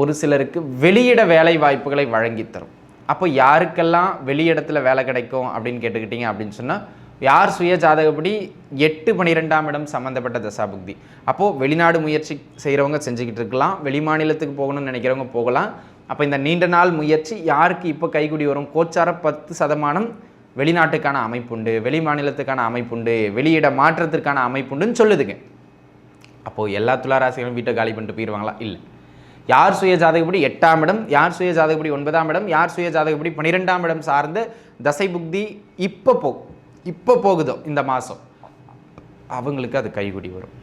ஒரு சிலருக்கு வெளியிட வேலை வாய்ப்புகளை வழங்கி தரும் அப்போ யாருக்கெல்லாம் வெளியிடத்தில் வேலை கிடைக்கும் அப்படின்னு கேட்டுக்கிட்டீங்க அப்படின்னு சொன்னால் யார் சுய ஜாதகப்படி எட்டு பனிரெண்டாம் இடம் சம்மந்தப்பட்ட தசாபுக்தி. அப்போது வெளிநாடு முயற்சி செய்கிறவங்க செஞ்சுக்கிட்டு இருக்கலாம் வெளிமாநிலத்துக்கு போகணும்னு நினைக்கிறவங்க போகலாம். அப்போ இந்த நீண்ட நாள் முயற்சி யாருக்கு இப்போ கைக்குடி வரும்? கோச்சார பத்து சதமானம் வெளிநாட்டுக்கான அமைப்புண்டு வெளி மாநிலத்துக்கான அமைப்புண்டு வெளியிட மாற்றத்திற்கான அமைப்புண்டுன்னு சொல்லுதுங்க. அப்போது எல்லா துளாராசிகளும் வீட்டை காலி பண்ணிட்டு போயிடுவாங்களா இல்லை. யார் சுய ஜாதகப்படி எட்டாம் இடம் யார் சுய ஜாதகப்படி ஒன்பதாம் இடம் யார் சுய ஜாதகப்படி பன்னிரெண்டாம் இடம் சார்ந்த தசை புக்தி இப்போ போ இப்போ போகுதோ இந்த மாதம் அவங்களுக்கு அது கைகுடி வரும்.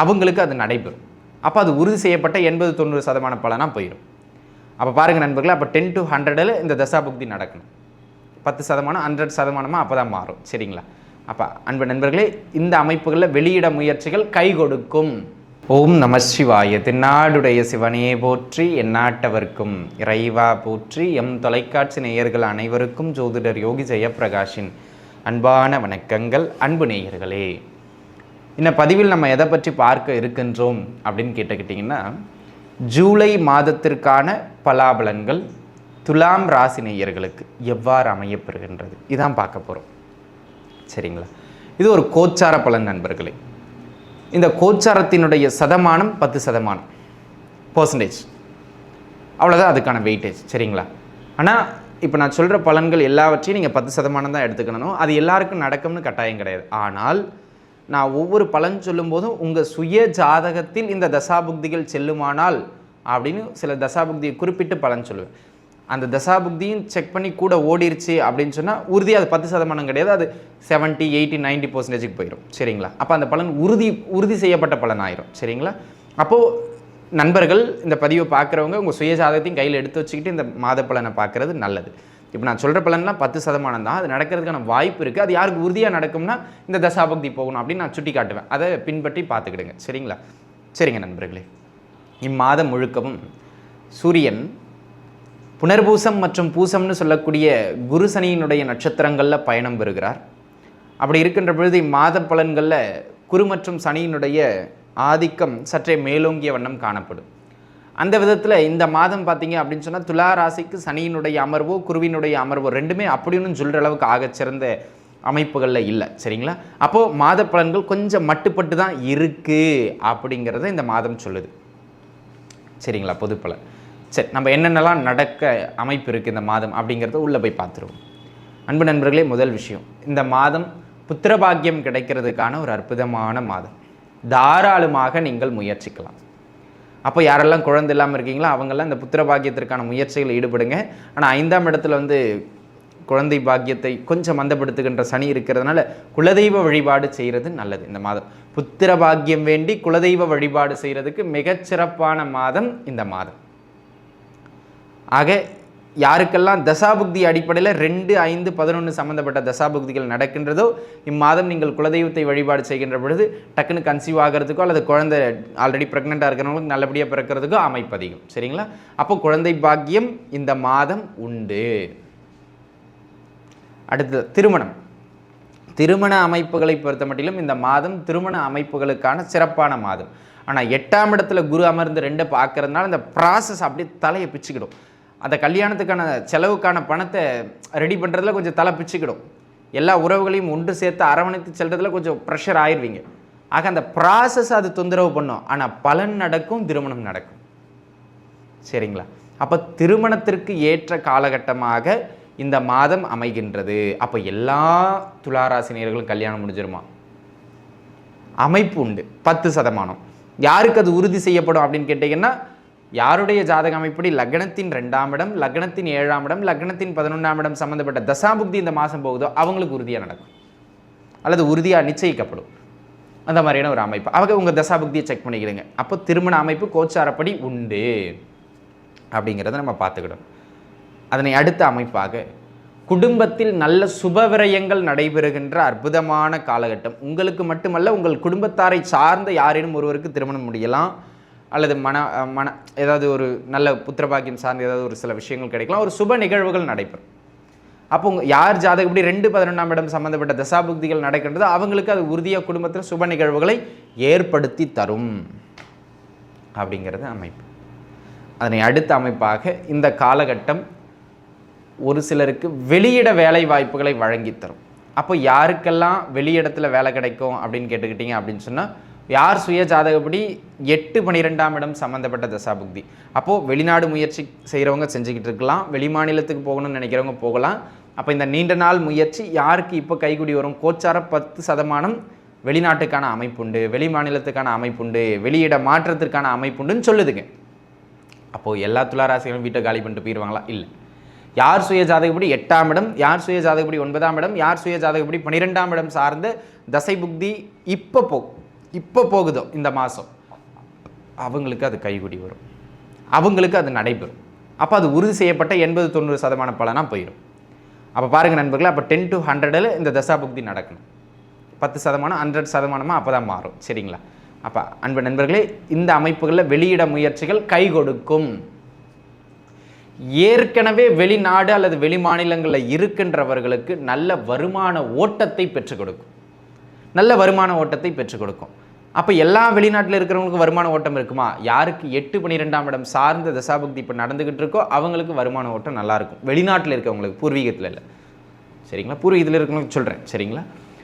அவங்களுக்கு அது நடைபெறும். அப்போ அது உறுதி செய்யப்பட்ட எண்பது தொண்ணூறு சதமான பலனாக போயிடும் அப்போ பாருங்கள் நண்பர்களே அப்போ டென் டு ஹண்ட்ரடில் இந்த தசா புக்தி நடக்கணும். பத்து சதமானம் ஹண்ட்ரட் சதமானமாக அப்போ தான் மாறும். சரிங்களா? அப்போ அன்பு நண்பர்களே இந்த அமைப்புகளில் வெளியிட முயற்சிகள் கை கொடுக்கும் ஓம் நம சிவாய. தென்னாடுடைய சிவனையே போற்றி எந்நாட்டவர்க்கும் இறைவா போற்றி எம் தொலைக்காட்சி நேயர்கள் அனைவருக்கும் ஜோதிடர் யோகி ஜெயப்பிரகாஷின் அன்பான வணக்கங்கள். அன்பு நேயர்களே இந்த பதிவில் நம்ம எதை பற்றி பார்க்க இருக்கின்றோம் அப்படின்னு கேட்டுக்கிட்டிங்கன்னா ஜூலை மாதத்திற்கான பலாபலன்கள் துலாம் ராசி நேயர்களுக்கு எவ்வாறு அமையப்பெறுகின்றது இதான் பார்க்க போகிறோம் சரிங்களா? இது ஒரு கோச்சார பலன் நண்பர்களே. இந்த கோச்சாரத்தினுடைய சதமானம் பத்து சதமானம். பர்சன்டேஜ் அவ்வளோதான் அதுக்கான வெயிட்டேஜ் சரிங்களா? ஆனால் இப்போ நான் சொல்கிற பலன்கள் எல்லாவற்றையும் நீங்கள் பத்து சதமானம் தான் எடுத்துக்கணும். அது எல்லாருக்கும் நடக்கும்னு கட்டாயம் கிடையாது. ஆனால் நான் ஒவ்வொரு பலன் சொல்லும்போதும் உங்கள் சுய ஜாதகத்தில் இந்த தசாபுக்திகள் செல்லுமானால் அப்படின்னு சில தசாபுக்தியை குறிப்பிட்டு பலன் சொல்லுவேன். அந்த தசாபுக்தியும் செக் பண்ணி கூட ஓடிருச்சு அப்படின்னு சொன்னால் உறுதி அது பத்து சதமானம் கிடையாது. அது செவன்ட்டி எயிட்டி நைன்ட்டி பர்சன்டேஜுக்கு போயிடும் சரிங்களா? அப்போ அந்த பலன் உறுதி உறுதி செய்யப்பட்ட பலன் ஆயிரும் சரிங்களா? அப்போது நண்பர்கள் இந்த பதிவை பார்க்குறவங்க உங்கள் சுய ஜாதகத்தையும் கையில் எடுத்து வச்சுக்கிட்டு இந்த மாத பலனை பார்க்குறது நல்லது. இப்போ நான் சொல்கிற பலன்லாம் பத்து சதமானம் தான். அது நடக்கிறதுக்கான வாய்ப்பு இருக்குது அது யாருக்கு உறுதியாக நடக்கும்னா இந்த தசாபக்தி போகணும் அப்படின்னு நான் சுட்டி காட்டுவேன். அதை பின்பற்றி பார்த்துக்கிடுங்க. சரிங்களா? சரிங்க நண்பர்களே. இம்மாதம் முழுக்கவும் சூரியன் புனர்பூசம் மற்றும் பூசம்னு சொல்லக்கூடிய குரு சனியினுடைய நட்சத்திரங்களில் பயணம் பெறுகிறார். அப்படி இருக்கின்ற பொழுது இம்மாத பலன்களில் குரு மற்றும் சனியினுடைய ஆதிக்கம் சற்றே மேலோங்கிய வண்ணம் காணப்படும். அந்த விதத்தில் இந்த மாதம் பார்த்தீங்க அப்படின்னு சொன்னால் துலா ராசிக்கு சனியினுடைய அமர்வோ குருவினுடைய அமர்வோ ரெண்டுமே அப்படின்னு சொல்கிற அளவுக்கு ஆகச்சிறந்த அமைப்புகளில் இல்லை. சரிங்களா? அப்போது மாத பலன்கள் கொஞ்சம் மட்டுப்பட்டு தான் இருக்குது அப்படிங்கிறத இந்த மாதம் சொல்லுது. சரிங்களா? பொதுப்பலன். சரி நம்ம என்னென்னலாம் நடக்க அமைப்பு இருக்குது இந்த மாதம் அப்படிங்கிறத உள்ளே போய் பார்த்துருவோம். அன்பு நண்பர்களே முதல் விஷயம் இந்த மாதம் புத்திரபாக்கியம் கிடைக்கிறதுக்கான ஒரு அற்புதமான மாதம். தாராளமாக நீங்கள் முயற்சிக்கலாம். அப்போ யாரெல்லாம் குழந்தை இல்லாமல் இருக்கீங்களோ அவங்கெல்லாம் இந்த புத்திர பாக்கியத்திற்கான முயற்சிகளில் ஈடுபடுங்க. ஆனால் ஐந்தாம் இடத்துல வந்து குழந்தை பாக்கியத்தை கொஞ்சம் மந்தப்படுத்துகின்ற சனி இருக்கிறதுனால குலதெய்வ வழிபாடு செய்கிறது நல்லது இந்த மாதம். புத்திர பாக்கியம் வேண்டி குலதெய்வ வழிபாடு செய்கிறதுக்கு மிகச்சிறப்பான மாதம் இந்த மாதம். ஆக யாருக்கெல்லாம் தசாபுக்தி அடிப்படையில் ரெண்டு ஐந்து பதினொன்று சம்மந்தப்பட்ட தசாபுக்திகள் நடக்கின்றதோ இம்மாதம் நீங்கள் குலதெய்வத்தை வழிபாடு செய்கின்ற பொழுது டக்குன்னு கன்சீவ் ஆகிறதுக்கோ அல்லது குழந்தை ஆல்ரெடி ப்ரெக்னெண்ட்டாக இருக்கிறவங்களுக்கு நல்லபடியாக பிறக்கிறதுக்கோ அமைப்பு அதிகம் சரிங்களா? அப்போ குழந்தை பாக்கியம் இந்த மாதம் உண்டு. அடுத்தது திருமணம். திருமண அமைப்புகளை பொறுத்த மட்டிலும் இந்த மாதம் திருமண அமைப்புகளுக்கான சிறப்பான மாதம். ஆனால் எட்டாம் இடத்துல குரு அமர்ந்து ரெண்டை பார்க்கறதுனால இந்த ப்ராசஸ் அப்படியே தலையை பிச்சுக்கிடும். அந்த கல்யாணத்துக்கான செலவுக்கான பணத்தை ரெடி பண்ணுறதுல கொஞ்சம் தலை பிச்சுக்கிடும். எல்லா உறவுகளையும் ஒன்று சேர்த்து அரவணைத்து செல்றதுல கொஞ்சம் ப்ரெஷர் ஆயிடுவீங்க ஆக அந்த ப்ராசஸ் அது தொந்தரவு பண்ணும். ஆனால் பலன் நடக்கும் திருமணம் நடக்கும். சரிங்களா? அப்போ திருமணத்திற்கு ஏற்ற காலகட்டமாக இந்த மாதம் அமைகின்றது. அப்போ எல்லா துளாராசினியர்களும் கல்யாணம் முடிஞ்சிருமா? அமைப்பு உண்டு. பத்து சதமானம். யாருக்கு அது உறுதி செய்யப்படும் அப்படின்னு கேட்டிங்கன்னா யாருடைய ஜாதக அமைப்படி லக்னத்தின் ரெண்டாம் இடம் லக்னத்தின் ஏழாம் இடம் லக்னத்தின் பதினொன்றாம் இடம் சம்மந்தப்பட்ட தசாபுக்தி இந்த மாதம் போகுதோ அவங்களுக்கு உறுதியாக நடக்கும். அல்லது உறுதியாக நிச்சயிக்கப்படும். அந்த மாதிரியான ஒரு அமைப்பு. அவங்க உங்கள் தசாபுக்தியை செக் பண்ணிக்கிடுங்க. அப்போ திருமண அமைப்பு கோச்சாரப்படி உண்டு. அப்படிங்கிறத நம்ம பார்த்துக்கிடணும். அதனை அடுத்த அமைப்பாக குடும்பத்தில் நல்ல சுபவிரயங்கள் நடைபெறுகின்ற அற்புதமான காலகட்டம். உங்களுக்கு மட்டுமல்ல உங்கள் குடும்பத்தாரை சார்ந்த யாரேனும் ஒருவருக்கு திருமணம் முடியலாம். அல்லது மன மன ஏதாவது ஒரு நல்ல புத்திரபாக்கியம் சார்ந்த ஏதாவது ஒரு சில விஷயங்கள் கிடைக்கலாம். ஒரு சுப நிகழ்வுகள் நடைபெறும். அப்போ உங்க யார் ஜாதகப்படி ரெண்டு பதினொன்றாம் இடம் சம்மந்தப்பட்ட தசாபுக்திகள் நடக்கின்றதோ அவங்களுக்கு அது உறுதியாக குடும்பத்தில் சுப நிகழ்வுகளை ஏற்படுத்தி தரும் அப்படிங்கிறது அமைப்பு. அதனை அடுத்த அமைப்பாக இந்த காலகட்டம் ஒரு சிலருக்கு வெளியிட வேலை வாய்ப்புகளை வழங்கி தரும். அப்போ யாருக்கெல்லாம் வெளியிடத்தில் வேலை கிடைக்கும் அப்படின்னு கேட்டுக்கிட்டீங்க அப்படின்னு சொன்னால் யார் சுய ஜாதகப்படி எட்டு பனிரெண்டாம் இடம் சம்மந்தப்பட்ட தசாபுக்தி? அப்போது வெளிநாடு முயற்சி செய்கிறவங்க செஞ்சுக்கிட்டு இருக்கலாம். வெளிமாநிலத்துக்கு போகணும்னு நினைக்கிறவங்க போகலாம். அப்போ இந்த நீண்ட நாள் முயற்சி யாருக்கு இப்போ கைகுடி வரும்? கோச்சார பத்து சதமானம் வெளிநாட்டுக்கான அமைப்புண்டு வெளி மாநிலத்துக்கான அமைப்புண்டு வெளியிட மாற்றத்திற்கான அமைப்புண்டுன்னு சொல்லுதுங்க. அப்போது எல்லா துளாராசிகளும் வீட்டை காலி பண்ணிட்டு போயிடுவாங்களா இல்லை. யார் சுய ஜாதகப்படி எட்டாம் இடம் யார் சுய ஜாதகப்படி ஒன்பதாம் இடம் யார் சுய ஜாதகப்படி பன்னிரெண்டாம் இடம் சார்ந்த தசை புக்தி இப்போ போ இப்போ போகுதோ இந்த மாதம் அவங்களுக்கு அது கைகுடி வரும். அவங்களுக்கு அது நடைபெறும். அப்போ அது உறுதி செய்யப்பட்ட எண்பது தொண்ணூறு சதமான பலனாக போயிடும். அப்போ பாருங்கள் நண்பர்களே அப்போ டென் டு ஹண்ட்ரடில் இந்த தசாபுக்தி நடக்கணும். பத்து சதமானம் ஹண்ட்ரட் சதமானமாக அப்போ தான் மாறும். சரிங்களா? அப்போ அன்பு நண்பர்களே இந்த அமைப்புகளில் வெளியிட முயற்சிகள் கை கொடுக்கும். ஏற்கனவே வெளிநாடு அல்லது வெளி மாநிலங்களில் இருக்கின்றவர்களுக்கு நல்ல வருமான ஓட்டத்தை பெற்றுக் கொடுக்கும். நல்ல வருமான ஓட்டத்தை பெற்றுக் கொடுக்கும். அப்போ எல்லா வெளிநாட்டில் இருக்கிறவங்களுக்கு வருமான ஓட்டம் இருக்குமா? யாருக்கு எட்டு பன்னிரெண்டாம் இடம் சார்ந்த தசாபக்தி இப்போ நடந்துக்கிட்டு இருக்கோ அவங்களுக்கு வருமான ஓட்டம் நல்லாயிருக்கும் வெளிநாட்டில் இருக்கவங்களுக்கு பூர்வீகத்தில் இல்லை. சரிங்களா? பூர்வீகத்தில் இருக்கிறவங்களுக்கு சொல்கிறேன் சரிங்களா?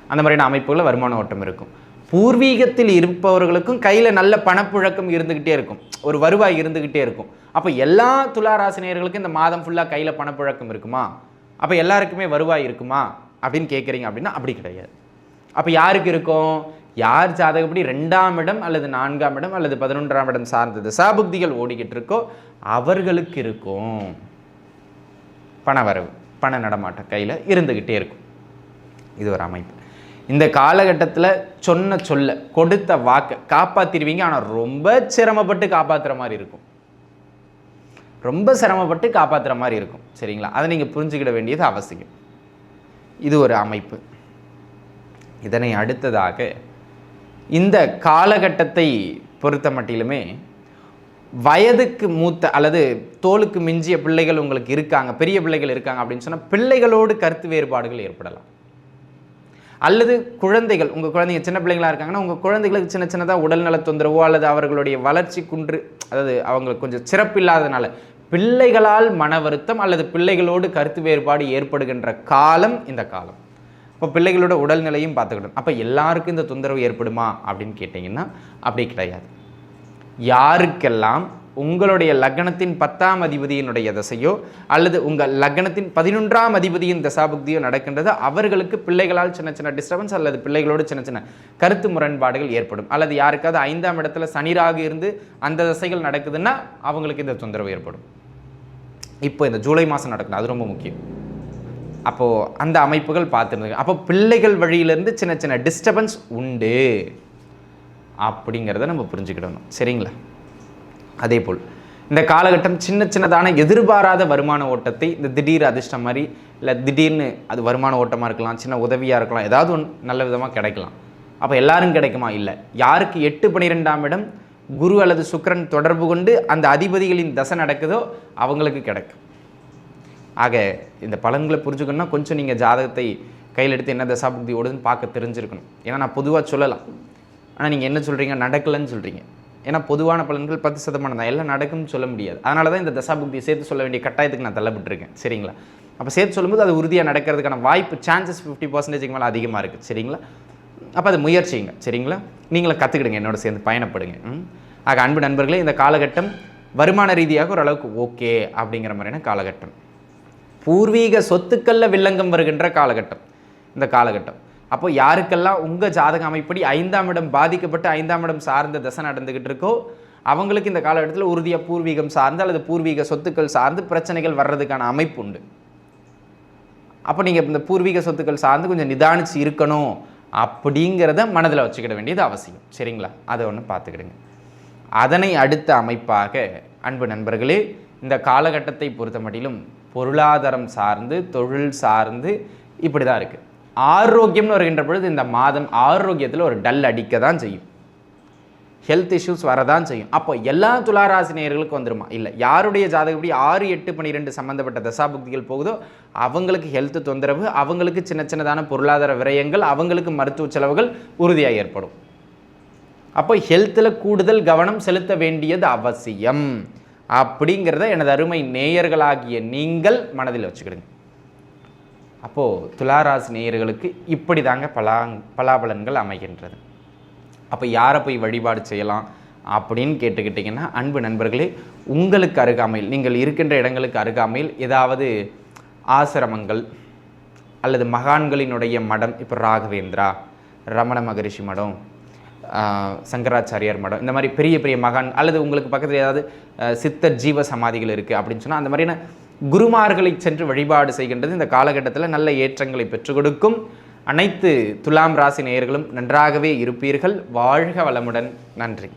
அந்த மாதிரியான அமைப்புகளில் வருமான ஓட்டம் இருக்கும். பூர்வீகத்தில் இருப்பவர்களுக்கும் கையில் நல்ல பணப்புழக்கம் இருந்துக்கிட்டே இருக்கும். ஒரு வருவாய் இருந்துக்கிட்டே இருக்கும். அப்போ எல்லா துளாராசினியர்களுக்கும் இந்த மாதம் ஃபுல்லாக கையில் பணப்புழக்கம் இருக்குமா? அப்போ எல்லாருக்குமே வருவாய் இருக்குமா? அப்படின்னு கேட்குறீங்க அப்படின்னா அப்படி கிடையாது. அப்போ யாருக்கு இருக்கும்? யார் ஜாதகப்படி ரெண்டாம் இடம் அல்லது நான்காம் இடம் அல்லது பதினொன்றாம் இடம் சார்ந்த திசாபுக்திகள் ஓடிக்கிட்டு இருக்கோ அவர்களுக்கு இருக்கும். பண வரவு பண நடமாட்டம் கையில் இருந்துக்கிட்டே இருக்கும். இது ஒரு அமைப்பு. இந்த காலகட்டத்தில் சொன்ன சொல்ல கொடுத்த வாக்கை காப்பாற்றிடுவீங்க ஆனால் ரொம்ப சிரமப்பட்டு காப்பாற்றுற மாதிரி இருக்கும். ரொம்ப சிரமப்பட்டு காப்பாற்றுற மாதிரி இருக்கும். சரிங்களா? அதை நீங்கள் புரிஞ்சுக்கிட வேண்டியது அவசியம். இது ஒரு அமைப்பு. இதனை அடுத்ததாக இந்த காலகட்டத்தை பொறுத்த மட்டிலுமே வயதுக்கு மூத்த அல்லது தோலுக்கு மிஞ்சிய பிள்ளைகள் உங்களுக்கு இருக்காங்க பெரிய பிள்ளைகள் இருக்காங்க அப்படின்னு சொன்னால் பிள்ளைகளோடு கருத்து வேறுபாடுகள் ஏற்படலாம். அல்லது குழந்தைகள் உங்கள் குழந்தைங்க சின்ன பிள்ளைங்களா இருக்காங்கன்னா உங்கள் குழந்தைகளுக்கு சின்ன சின்னதாக உடல்நல தொந்தரவோ அல்லது அவர்களுடைய வளர்ச்சி குன்று அதாவது அவங்களுக்கு கொஞ்சம் சிறப்பில்லாதனால பிள்ளைகளால் மன வருத்தம் அல்லது பிள்ளைகளோடு கருத்து வேறுபாடு ஏற்படுகின்ற காலம் இந்த காலம். இப்போ பிள்ளைகளோட உடல்நிலையும் பார்த்துக்கணும். அப்போ எல்லாருக்கும் இந்த தொந்தரவு ஏற்படுமா அப்படின்னு கேட்டிங்கன்னா அப்படி கிடையாது. யாருக்கெல்லாம் உங்களுடைய லக்னத்தின் பத்தாம் அதிபதியினுடைய தசையோ அல்லது உங்கள் லக்னத்தின் பதினொன்றாம் அதிபதியின் தசாபுக்தியோ நடக்கின்றது அவர்களுக்கு பிள்ளைகளால் சின்ன சின்ன டிஸ்டர்பன்ஸ் அல்லது பிள்ளைகளோடு சின்ன சின்ன கருத்து முரண்பாடுகள் ஏற்படும். அல்லது யாருக்காவது ஐந்தாம் இடத்துல சனிராக இருந்து அந்த தசைகள் நடக்குதுன்னா அவங்களுக்கு இந்த தொந்தரவு ஏற்படும். இப்போ இந்த ஜூலை மாதம் நடக்கணும். அது ரொம்ப முக்கியம். அப்போது அந்த அமைப்புகள் பார்த்துருந்துங்க அப்போ பிள்ளைகள் வழியிலேருந்து சின்ன சின்ன டிஸ்டர்பன்ஸ் உண்டு. அப்படிங்கிறத நம்ம புரிஞ்சுக்கிடணும். சரிங்களா? அதே போல் இந்த காலகட்டம் சின்ன சின்னதான எதிர்பாராத வருமான ஓட்டத்தை இந்த திடீர் அதிர்ஷ்டம் மாதிரி இல்லை திடீர்னு அது வருமான ஓட்டமாக இருக்கலாம் சின்ன உதவியாக இருக்கலாம் ஏதாவது ஒன்று நல்ல விதமாக கிடைக்கலாம். அப்போ எல்லாரும் கிடைக்குமா? இல்லை. யாருக்கு எட்டு பன்னிரெண்டாம் இடம் குரு அல்லது சுக்கரன் தொடர்பு கொண்டு அந்த அதிபதிகளின் தசை நடக்குதோ அவங்களுக்கு கிடைக்கும். ஆக இந்த பலன்களை புரிஞ்சுக்கணும்னா கொஞ்சம் நீங்கள் ஜாதகத்தை கையில் எடுத்து என்ன தசாபுக்தி ஓடுதுன்னு பார்க்க தெரிஞ்சிருக்கணும். ஏன்னா நான் பொதுவாக சொல்லலாம். ஆனால் நீங்கள் என்ன சொல்கிறீங்க நடக்கலைன்னு சொல்கிறீங்க ஏன்னா பொதுவான பலன்கள் பத்து சதமானம் தான். எல்லாம் நடக்கும்னு சொல்ல முடியாது. அதனால தான் இந்த தசாபுக்தியை சேர்த்து சொல்ல வேண்டிய கட்டாயத்துக்கு நான் தள்ளப்பட்டிருக்கேன். சரிங்களா? அப்போ சேர்த்து சொல்லும்போது அது உறுதியாக நடக்கிறதுக்கான வாய்ப்பு சான்சஸ் ஃபிஃப்டி பர்சன்டேஜுக்கு மேலே அதிகமாக இருக்குது சரிங்களா? அப்போ அது முயற்சிங்க சரிங்களா? நீங்களும் கற்றுக்கிடுங்க என்னோட சேர்ந்து பயணப்படுங்க. ம்? ஆக அன்பு நண்பர்களே இந்த காலகட்டம் வருமான ரீதியாக ஓரளவுக்கு ஓகே அப்படிங்கிற மாதிரியான காலகட்டம். பூர்வீக சொத்துக்களில் வில்லங்கம் வருகின்ற காலகட்டம். இந்த காலகட்டம். அப்போ யாருக்கெல்லாம் உங்கள் ஜாதக அமைப்படி ஐந்தாம் இடம் பாதிக்கப்பட்டு ஐந்தாம் இடம் சார்ந்த தசை நடந்துக்கிட்டு இருக்கோ அவங்களுக்கு இந்த காலகட்டத்தில் உறுதியாக பூர்வீகம் சார்ந்து அல்லது பூர்வீக சொத்துக்கள் சார்ந்து பிரச்சனைகள் வர்றதுக்கான அமைப்பு உண்டு. அப்போ நீங்கள் இந்த பூர்வீக சொத்துக்கள் சார்ந்து கொஞ்சம் நிதானிச்சு இருக்கணும் அப்படிங்கிறத மனதில் வச்சுக்கிட வேண்டியது அவசியம். சரிங்களா? அதை ஒன்று பார்த்துக்கிடுங்க. அதனை அடுத்த அமைப்பாக அன்பு நண்பர்களே இந்த காலகட்டத்தை பொறுத்த மட்டிலும் பொருளாதாரம் சார்ந்து தொழில் சார்ந்து இப்படி தான் இருக்குது ஆரோக்கியம்னு வருகின்ற பொழுது இந்த மாதம் ஆரோக்கியத்தில் ஒரு டல் அடிக்க தான் செய்யும். ஹெல்த் இஷ்யூஸ் வரதான் செய்யும். அப்போ எல்லா துளாராசினியர்களுக்கும் வந்துருமா? இல்லை யாருடைய ஜாதகப்படி ஆறு எட்டு பன்னிரெண்டு சம்மந்தப்பட்ட தசாபுக்திகள் போகுதோ அவங்களுக்கு ஹெல்த் தொந்தரவு அவங்களுக்கு சின்ன சின்னதான பொருளாதார விரயங்கள் அவங்களுக்கு மருத்துவ செலவுகள் உறுதியாக ஏற்படும். அப்போ ஹெல்த்தில் கூடுதல் கவனம் செலுத்த வேண்டியது அவசியம். அப்படிங்கிறத எனது அருமை நேயர்களாகிய நீங்கள் மனதில் வச்சுக்கிடுங்க. அப்போது துளாராசி நேயர்களுக்கு இப்படி தாங்க பலா பலாபலன்கள் அமைகின்றது. அப்போ யாரை போய் வழிபாடு செய்யலாம் அப்படின்னு கேட்டுக்கிட்டிங்கன்னா அன்பு நண்பர்களே உங்களுக்கு அருகாமையில் நீங்கள் இருக்கின்ற இடங்களுக்கு அருகாமையில் ஏதாவது ஆசிரமங்கள் அல்லது மகான்களினுடைய மடம் இப்போ ராகவேந்திரா ரமண மகரிஷி மடம் சங்கராச்சாரியார் மடம் இந்த மாதிரி பெரிய பெரிய மகான் அல்லது உங்களுக்கு பக்கத்தில் ஏதாவது சித்தர் ஜீவ சமாதிகள் இருக்குது அப்படின்னு சொன்னால் அந்த மாதிரியான குருமார்களை சென்று வழிபாடு செய்கின்றது இந்த காலகட்டத்தில் நல்ல ஏற்றங்களை பெற்றுக் கொடுக்கும். அனைத்து துலாம் ராசி நேயர்களும் நன்றாகவே இருப்பீர்கள். வாழ்க வளமுடன். நன்றி.